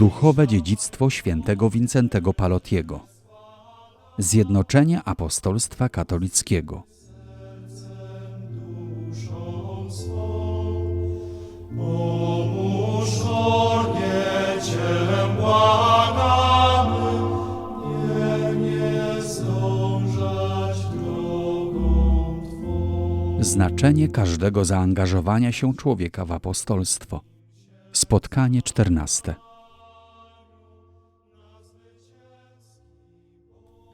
duchowe dziedzictwo świętego Wincentego Palotiego, zjednoczenie apostolstwa katolickiego. Znaczenie każdego zaangażowania się człowieka w apostolstwo. Spotkanie czternaste.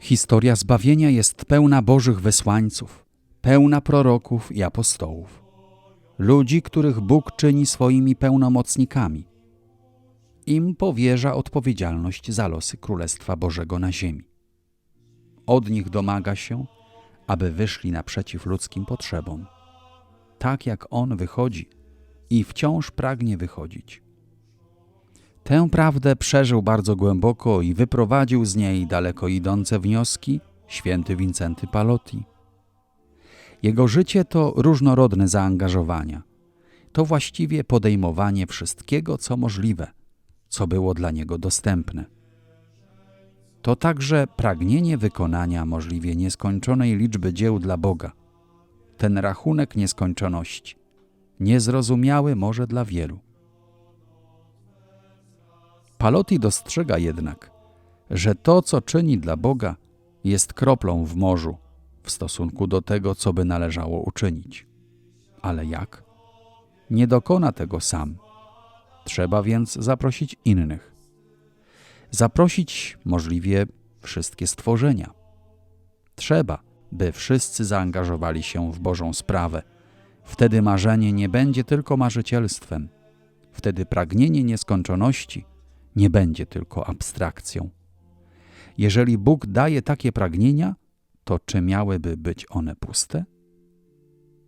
Historia zbawienia jest pełna Bożych wysłańców, pełna proroków i apostołów. Ludzi, których Bóg czyni swoimi pełnomocnikami. Im powierza odpowiedzialność za losy Królestwa Bożego na ziemi. Od nich domaga się, aby wyszli naprzeciw ludzkim potrzebom, tak jak On wychodzi i wciąż pragnie wychodzić. Tę prawdę przeżył bardzo głęboko i wyprowadził z niej daleko idące wnioski święty Wincenty Palotti. Jego życie to różnorodne zaangażowania. To właściwie podejmowanie wszystkiego, co możliwe, co było dla niego dostępne. To także pragnienie wykonania możliwie nieskończonej liczby dzieł dla Boga. Ten rachunek nieskończoności, niezrozumiały może dla wielu. Palotti dostrzega jednak, że to, co czyni dla Boga, jest kroplą w morzu w stosunku do tego, co by należało uczynić. Ale jak? Nie dokona tego sam. Trzeba więc zaprosić innych. Zaprosić możliwie wszystkie stworzenia. Trzeba, by wszyscy zaangażowali się w Bożą sprawę. Wtedy marzenie nie będzie tylko marzycielstwem. Wtedy pragnienie nieskończoności nie będzie tylko abstrakcją. Jeżeli Bóg daje takie pragnienia, to czy miałyby być one puste?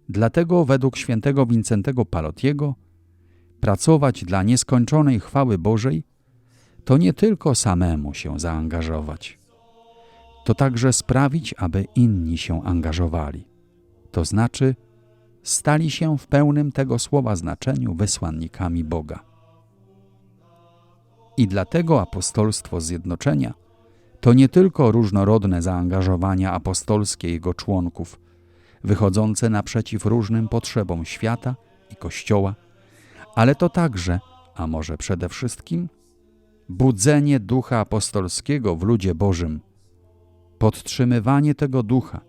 Dlatego według świętego Wincentego Palotiego pracować dla nieskończonej chwały Bożej to nie tylko samemu się zaangażować, to także sprawić, aby inni się angażowali. To znaczy stali się w pełnym tego słowa znaczeniu wysłannikami Boga. I dlatego apostolstwo zjednoczenia to nie tylko różnorodne zaangażowania apostolskie jego członków, wychodzące naprzeciw różnym potrzebom świata i Kościoła, ale to także, a może przede wszystkim, budzenie ducha apostolskiego w ludzie Bożym, podtrzymywanie tego ducha,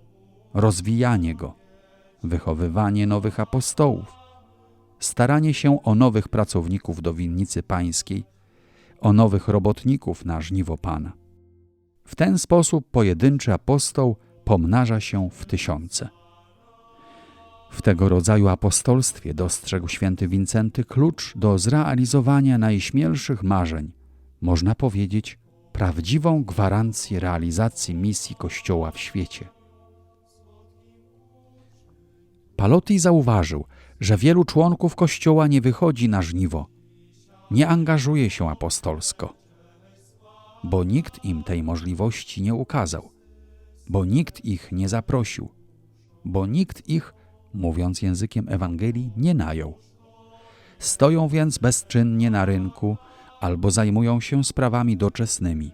rozwijanie go, wychowywanie nowych apostołów, staranie się o nowych pracowników do winnicy pańskiej, o nowych robotników na żniwo Pana. W ten sposób pojedynczy apostoł pomnaża się w tysiące. W tego rodzaju apostolstwie dostrzegł święty Wincenty klucz do zrealizowania najśmielszych marzeń, można powiedzieć, prawdziwą gwarancję realizacji misji Kościoła w świecie. Palotti zauważył, że wielu członków Kościoła nie wychodzi na żniwo, nie angażuje się apostolsko, bo nikt im tej możliwości nie ukazał, bo nikt ich nie zaprosił, bo nikt ich, mówiąc językiem Ewangelii, nie najął. Stoją więc bezczynnie na rynku albo zajmują się sprawami doczesnymi,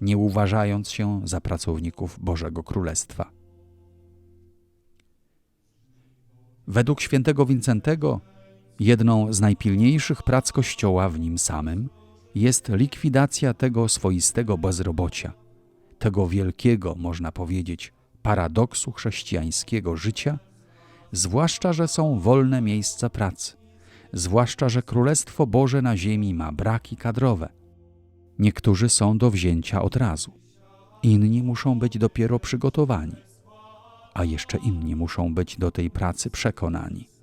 nie uważając się za pracowników Bożego Królestwa. Według świętego Wincentego jedną z najpilniejszych prac Kościoła w nim samym jest likwidacja tego swoistego bezrobocia, tego wielkiego, można powiedzieć, paradoksu chrześcijańskiego życia, zwłaszcza, że są wolne miejsca pracy, zwłaszcza, że Królestwo Boże na ziemi ma braki kadrowe. Niektórzy są do wzięcia od razu, inni muszą być dopiero przygotowani, a jeszcze inni muszą być do tej pracy przekonani.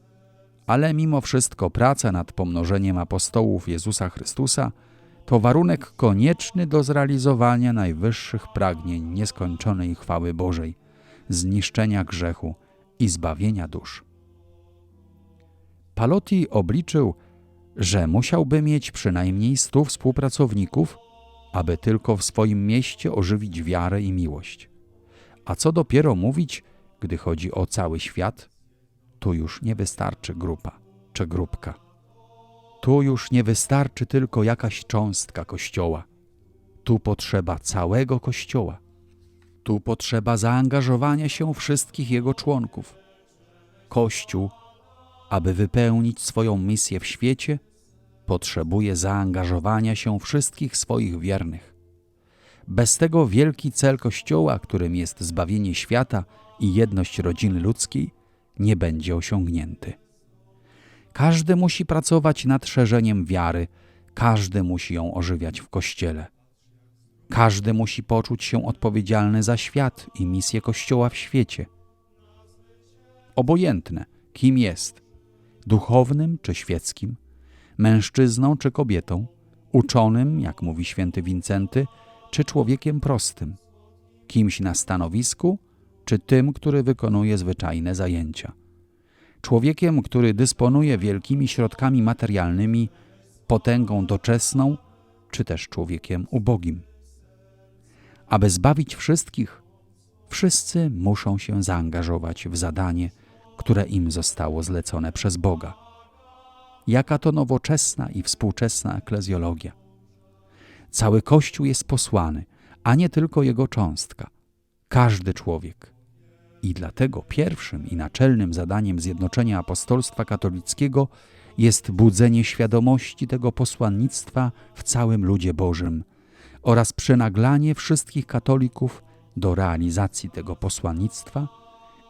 Ale mimo wszystko praca nad pomnożeniem apostołów Jezusa Chrystusa to warunek konieczny do zrealizowania najwyższych pragnień nieskończonej chwały Bożej, zniszczenia grzechu i zbawienia dusz. Palotti obliczył, że musiałby mieć przynajmniej stu współpracowników, aby tylko w swoim mieście ożywić wiarę i miłość. A co dopiero mówić, gdy chodzi o cały świat, tu już nie wystarczy grupa czy grupka. Tu już nie wystarczy tylko jakaś cząstka Kościoła. Tu potrzeba całego Kościoła. Tu potrzeba zaangażowania się wszystkich jego członków. Kościół, aby wypełnić swoją misję w świecie, potrzebuje zaangażowania się wszystkich swoich wiernych. Bez tego wielki cel Kościoła, którym jest zbawienie świata i jedność rodziny ludzkiej, nie będzie osiągnięty. Każdy musi pracować nad szerzeniem wiary, każdy musi ją ożywiać w Kościele. Każdy musi poczuć się odpowiedzialny za świat i misję Kościoła w świecie. Obojętne, kim jest duchownym czy świeckim, mężczyzną czy kobietą, uczonym, jak mówi święty Wincenty, czy człowiekiem prostym, kimś na stanowisku, czy tym, który wykonuje zwyczajne zajęcia. Człowiekiem, który dysponuje wielkimi środkami materialnymi, potęgą doczesną, czy też człowiekiem ubogim. Aby zbawić wszystkich, wszyscy muszą się zaangażować w zadanie, które im zostało zlecone przez Boga. Jaka to nowoczesna i współczesna eklezjologia. Cały Kościół jest posłany, a nie tylko jego cząstka. Każdy człowiek. I dlatego pierwszym i naczelnym zadaniem zjednoczenia apostolstwa katolickiego jest budzenie świadomości tego posłannictwa w całym ludzie Bożym oraz przynaglanie wszystkich katolików do realizacji tego posłannictwa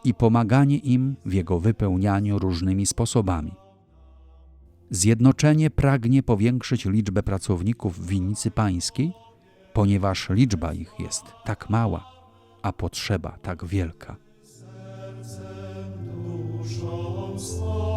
i pomaganie im w jego wypełnianiu różnymi sposobami. Zjednoczenie pragnie powiększyć liczbę pracowników winnicy pańskiej, ponieważ liczba ich jest tak mała, a potrzeba tak wielka. Jesus.